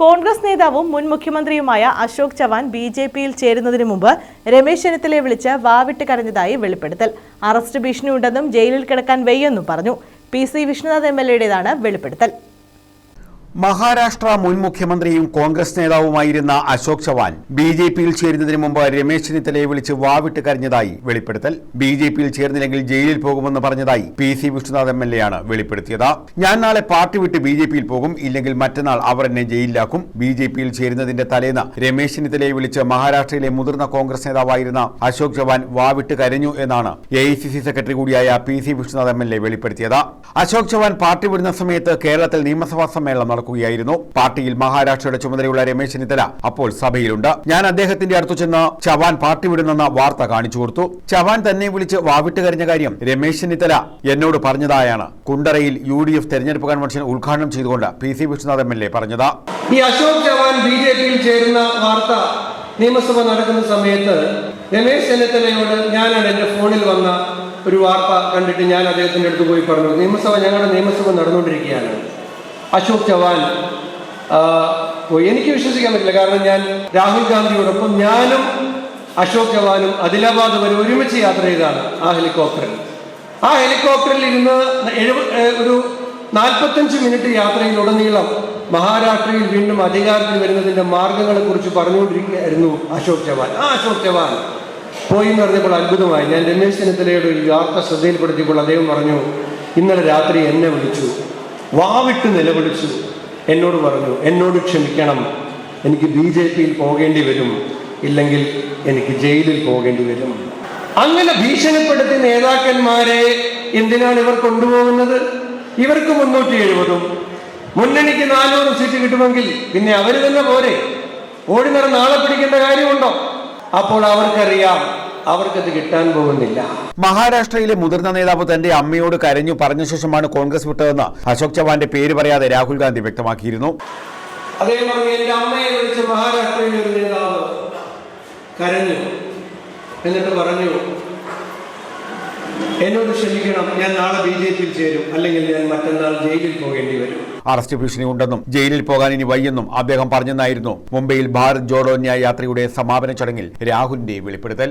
കോൺഗ്രസ് നേതാവും മുൻ മുഖ്യമന്ത്രിയുമായ അശോക് ചവാൻ ബി ജെ പിയിൽ ചേരുന്നതിന് മുമ്പ് രമേശ് ചെന്നിത്തലയെ വിളിച്ച് വാവിട്ട് കരഞ്ഞതായി വെളിപ്പെടുത്തൽ. അറസ്റ്റ് ഭീഷണിയുണ്ടെന്നും ജയിലിൽ കിടക്കാൻ വയ്യെന്നും പറഞ്ഞു. P C Vishnunath M L എയുടേതാണ് വെളിപ്പെടുത്തൽ. മഹാരാഷ്ട്ര മുൻ മുഖ്യമന്ത്രിയും കോൺഗ്രസ് നേതാവുമായിരുന്ന അശോക് ചവാൻ ബി ജെ പിയിൽ ചേരുന്നതിന് മുമ്പ് രമേശ് ചെന്നിത്തലയെ വിളിച്ച് വാവിട്ട് കരഞ്ഞതായി വെളിപ്പെടുത്തൽ. ബി ജെ പിയിൽ ചേർന്നില്ലെങ്കിൽ ജയിലിൽ പോകുമെന്ന് പറഞ്ഞതായി P C Vishnunath M L A ആണ് വെളിപ്പെടുത്തിയത്. ഞാൻ നാളെ പാർട്ടി വിട്ട് ബി ജെ പിയിൽ പോകും ഇല്ലെങ്കിൽ മറ്റന്നാൾ അവർ എന്നെ ജയിലിലാക്കും. ബി ജെ പിയിൽ ചേരുന്നതിന്റെ തലേന്ന് രമേശ് ചെന്നിത്തലയെ വിളിച്ച് മഹാരാഷ്ട്രയിലെ മുതിർന്ന കോൺഗ്രസ് നേതാവായിരുന്ന അശോക് ചവാൻ വാവിട്ട് കരഞ്ഞു എന്നാണ് A I C C secretary കൂടിയായ P C Vishnunath M L A വെളിപ്പെടുത്തിയത്. അശോക് ചവാൻ പാർട്ടി വിടുന്ന സമയത്ത് കേരളത്തിൽ നിയമസഭാ സമ്മേളനം നടക്കുകയായിരുന്നു. പാർട്ടിയിൽ മഹാരാഷ്ട്രയുടെ ചുമതലയുള്ള രമേശ് ചെന്നിത്തല അപ്പോൾ സഭയിലുണ്ട്. ഞാൻ അദ്ദേഹത്തിന്റെ അടുത്തു ചെന്ന് ചവാൻ പാർട്ടി വിടുന്നെന്ന വാർത്ത കാണിച്ചു കൊടുത്തു. ചവാൻ തന്നെ വിളിച്ച് വാവിട്ട് കരിഞ്ഞ കാര്യം രമേശ് ചെന്നിത്തല എന്നോട് പറഞ്ഞതായാണ്. കുണ്ടറയിൽ യു ഡി എഫ് തെരഞ്ഞെടുപ്പ് കൺവെൻഷൻ ഉദ്ഘാടനം ചെയ്തുകൊണ്ട് P C Vishwanath M L A പറഞ്ഞത്. അശോക് ചവാൻ ബി ജെ പിയിൽ ചേരുന്ന വാർത്ത നിയമസഭ നടക്കുന്ന സമയത്ത് രമേശ് ചെന്നിത്തലയോട് ഞാനാണ് എന്റെ ഫോണിൽ വന്ന ഒരു വാർത്ത കണ്ടിട്ട് ഞാൻ അദ്ദേഹത്തിന്റെ അടുത്ത് പോയി പറഞ്ഞു നിയമസഭ ഞങ്ങളുടെ നിയമസഭ നടന്നുകൊണ്ടിരിക്കുകയാണ്. അശോക് ചവാൻ എനിക്ക് വിശ്വസിക്കാൻ പറ്റില്ല. കാരണം ഞാൻ രാഹുൽ ഗാന്ധിയോടൊപ്പം ഞാനും അശോക് ചവാനും അദിലാബാദ് വരെ ഒരുമിച്ച് യാത്ര ചെയ്താണ് ആ ഹെലികോപ്റ്ററിൽ. ആ ഹെലികോപ്റ്ററിൽ ഇരുന്ന് ഒരു നാൽപ്പത്തഞ്ച് മിനിറ്റ് യാത്രയിലുടനീളം മഹാരാഷ്ട്രയിൽ വീണ്ടും അധികാരത്തിൽ വരുന്നതിന്റെ മാർഗങ്ങളെ കുറിച്ച് പറഞ്ഞുകൊണ്ടിരിക്കുകയായിരുന്നു അശോക് ചവാൻ. ആ അശോക് ചവാൻ പോയി എന്ന് പറഞ്ഞപ്പോൾ അത്ഭുതമായി. ഞാൻ രമേശ് ചെന്നിത്തലയുടെ ഒരു വാർത്ത ശ്രദ്ധയിൽപ്പെടുത്തിയപ്പോൾ അദ്ദേഹം പറഞ്ഞു ഇന്നലെ രാത്രി എന്നെ വിളിച്ചു. വാവിട്ട് നിലവിളിച്ചു. എന്നോട് പറഞ്ഞു എന്നോട് ക്ഷമിക്കണം. എനിക്ക് ബി ജെ പിയിൽ പോകേണ്ടി വരും. ഇല്ലെങ്കിൽ എനിക്ക് ജയിലിൽ പോകേണ്ടി വരും. അങ്ങനെ ഭീഷണിപ്പെടുത്തി നേതാക്കന്മാരെ എന്തിനാണ് ഇവർ കൊണ്ടുപോകുന്നത്? ഇവർക്ക് മുന്നൂറ്റി എഴുപതും മുന്നണിക്ക് നാനൂറ് സീറ്റ് കിട്ടുമെങ്കിൽ പിന്നെ അവർ തന്നെ പോരെ? ഓടി നടന്ന് നാളെ പിടിക്കേണ്ട കാര്യമുണ്ടോ? അപ്പോൾ അവർക്കറിയാം അവർക്കത് കിട്ടാൻ പോകുന്നില്ല. മഹാരാഷ്ട്രയിലെ മുതിർന്ന നേതാവ് തന്റെ അമ്മയോട് കരഞ്ഞു പറഞ്ഞ ശേഷമാണ് കോൺഗ്രസ് വിട്ടതെന്ന് അശോക് ചവാന്റെ പേര് പറയാതെ രാഹുൽ ഗാന്ധി വ്യക്തമാക്കിയിരുന്നു. പറഞ്ഞു എന്റെ അമ്മയെ വിളിച്ച് മഹാരാഷ്ട്രയിലെ ഒരു നേതാവ് കരഞ്ഞു. എന്നിട്ട് പറഞ്ഞു എന്നോട് ക്ഷമിക്കണം ഞാൻ നാളെ ബി ജെ പിയിൽ ചേരും. അല്ലെങ്കിൽ ഞാൻ മറ്റന്നാൾ ജയിലിൽ പോകേണ്ടി വരും. അറസ്റ്റ് ഭീഷണി ഉണ്ടെന്നും ജയിലിൽ പോകാൻ ഇനി വയ്യെന്നും അദ്ദേഹം പറഞ്ഞെന്നായിരുന്നു. മുംബൈയിൽ ഭാരത് ജോഡോ ന്യായ യാത്രയുടെ സമാപന ചടങ്ങിൽ രാഹുലിന്റെ വെളിപ്പെടുത്തൽ.